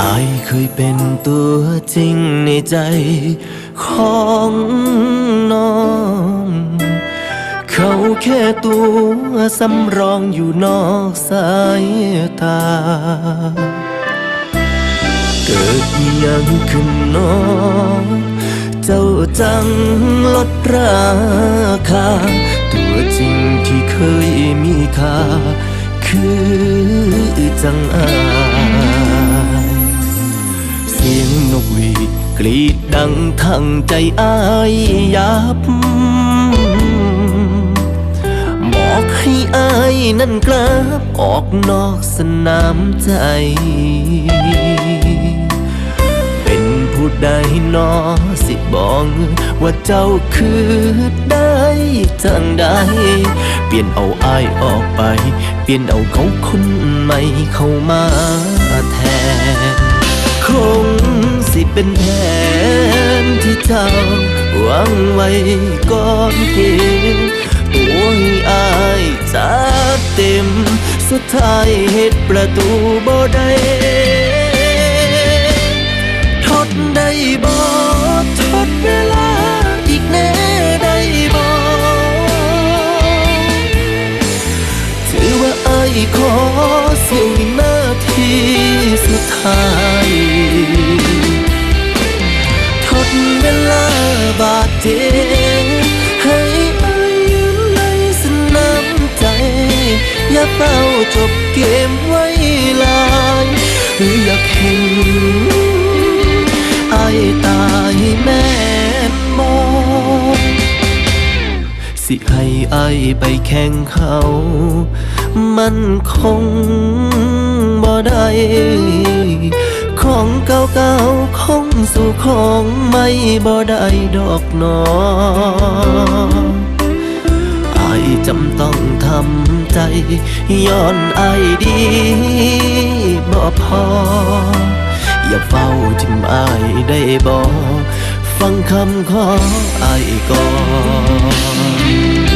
อายเคยเป็นตัวจริงในใจของน้อง เขาแค่ตัวสำรองอยู่นอกสายตา เกิดยังขึ้นน้อง เจ้าจังลดราคา ตัวจริงที่เคยมีค่า คือจังอา กรีดดังทั้งใจอายยับ บอกให้อ้ายนั่นกลับออกนอกสนามใจ เป็นผู้ใดนอสิบอก ว่าเจ้าคือได้จังใด เปลี่ยนเอาอายออกไป เปลี่ยนเอาเขาคนใหม่เข้ามาแทน เป็นแผนที่เจ้าวังไว้ก่อนเกมตัวให้อายจัดเต็ม สุดท้ายเหตุประตูบ่ได้ทดได้บ่ทดเวลาอีกแน่ได้บ่ถือว่าไอ้ายขอเสียวินาทีสุดท้าย เฝ้าจบเกมไว้ลายหรืออยากเห็นไอตายแม่มองสิให้อายไปแข่งเขา มันคงบ่ได้ของเก่าๆคงสู่ของไม่บ่ได้ดอกนอายจำต้องทำใจ ย้อนอายดีบ่พอ อย่าเฝ้าทิมอายได้บ่ฟังคำขออายก่อน